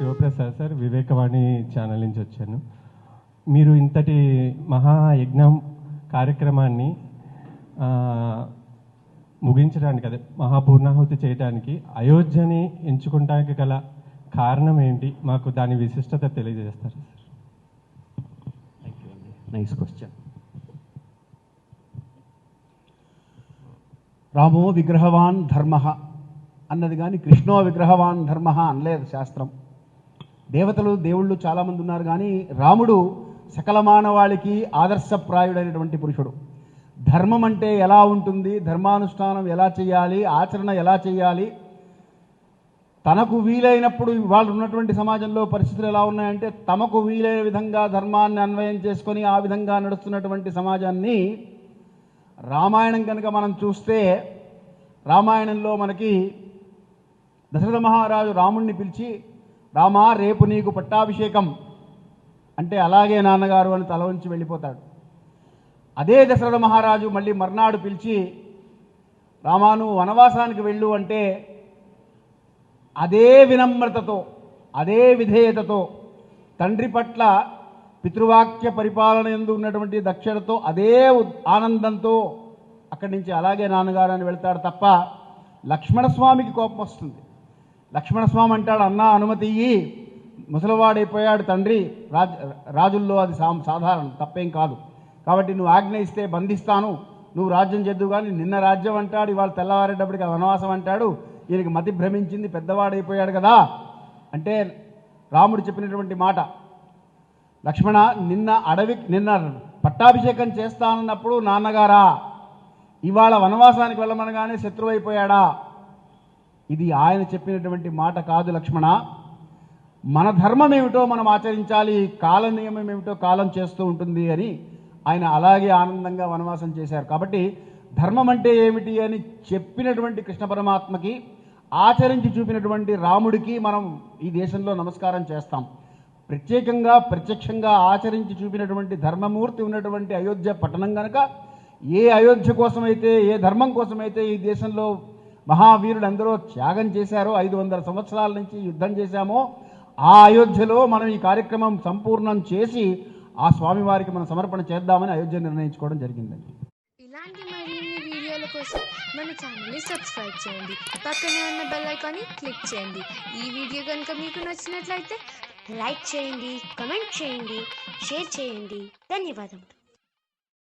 Sivaprasad sir Vivekavani channel నుంచి వచ్చాను. మీరు ఇంతటి మహాయజ్ఞం కార్యక్రమాన్ని ముగించడానికి అదే మహాపూర్ణాహుతి చేయడానికి అయోధ్యని ఎంచుకోవడానికి గల కారణం ఏంటి? మాకు దాని విశిష్టత తెలియజేస్తారు సార్. థ్యాంక్ యూ అండి నైస్ క్వశ్చన్ రామో విగ్రహవాన్ ధర్మ అన్నది కానీ కృష్ణో విగ్రహవాన్ ధర్మ అనలేదు శాస్త్రం. దేవతలు దేవుళ్ళు చాలామంది ఉన్నారు కానీ రాముడు సకల మానవాళికి ఆదర్శప్రాయుడైనటువంటి పురుషుడు. ధర్మం అంటే ఎలా ఉంటుంది? ధర్మానుష్ఠానం ఎలా చేయాలి? ఆచరణ ఎలా చేయాలి? తనకు వీలైనప్పుడు వాళ్ళు ఉన్నటువంటి సమాజంలో పరిస్థితులు ఎలా ఉన్నాయంటే తమకు వీలైన విధంగా ధర్మాన్ని అన్వయం చేసుకొని ఆ విధంగా నడుస్తున్నటువంటి సమాజాన్ని రామాయణం కనుక మనం చూస్తే రామాయణంలో మనకి దశరథ మహారాజు రాముణ్ణి పిలిచి రామా రేపు నీకు పట్టాభిషేకం. అంటే అలాగే నాన్నగారు అని తల ఉంచి వెళ్ళిపోతాడు. అదే దశరథ మహారాజు మళ్ళీ మర్నాడు పిలిచి రామాను వనవాసానికి వెళ్ళు అంటే అదే వినమ్రతతో అదే విధేయతతో తండ్రి పట్ల పితృవాక్య పరిపాలన ఎందు ఉన్నటువంటి దక్షిణతో అదే ఆనందంతో అక్కడి నుంచి అలాగే నాన్నగారు అని వెళ్తాడు తప్ప లక్ష్మణస్వామికి కోపం వస్తుంది. లక్ష్మణస్వామి అంటాడు అన్నా అనుమతి ఇయ్యి. ముసలివాడైపోయాడు తండ్రి. రాజు రాజుల్లో అది సా- సాధారణం తప్పేం కాదు. కాబట్టి నువ్వు ఆజ్ఞ ఇస్తే బంధిస్తాను. నువ్వు రాజ్యం చేద్దు కానీ నిన్న రాజ్యం అంటాడు ఇవాళ తెల్లవారేటప్పటికి వనవాసం అంటాడు. ఈయనకి మతి భ్రమించింది పెద్దవాడైపోయాడు కదా. అంటే రాముడు చెప్పినటువంటి మాట లక్ష్మణ నిన్న అడవి నిన్న పట్టాభిషేకం చేస్తానన్నప్పుడు నాన్నగారా ఇవాళ వనవాసానికి వెళ్ళమనగానే శత్రువు అయిపోయాడా ఇది ఆయన చెప్పినటువంటి మాట కాదు లక్ష్మణ. మన ధర్మం ఏమిటో మనం ఆచరించాలి కాల నియమం ఏమిటో కాలం చేస్తూ ఉంటుంది అని ఆయన అలాగే ఆనందంగా వనవాసం చేశారు. కాబట్టి ధర్మం అంటే ఏమిటి అని చెప్పినటువంటి కృష్ణ పరమాత్మకి ఆచరించి చూపినటువంటి రాముడికి మనం ఈ దేశంలో నమస్కారం చేస్తాం. ప్రత్యేకంగా ప్రత్యక్షంగా ఆచరించి చూపినటువంటి ధర్మమూర్తి ఉన్నటువంటి అయోధ్య పట్టణం కనుక ఏ అయోధ్య కోసమైతే ఏ ధర్మం కోసమైతే ఈ దేశంలో మహావీరులు అందరూ త్యాగం చేశారో ఐదు వందల సంవత్సరాల నుంచి యుద్ధం చేశామో ఆ అయోధ్యలో మనం ఈ కార్యక్రమం సంపూర్ణం చేసి ఆ స్వామివారికి మనం సమర్పణ చేద్దామని అయోధ్య నిర్ణయించుకోవడం జరిగిందండి. ఇలాంటి మరిన్ని వీడియోల కోసం మన ఛానల్ని సబ్స్క్రైబ్ చేయండి. పక్కనే ఉన్న బెల్ ఐకాన్ని క్లిక్ చేయండి. ఈ వీడియో కనుక మీకు నచ్చినట్లయితే లైక్ చేయండి కమెంట్ చేయండి షేర్ చేయండి. ధన్యవాదములు.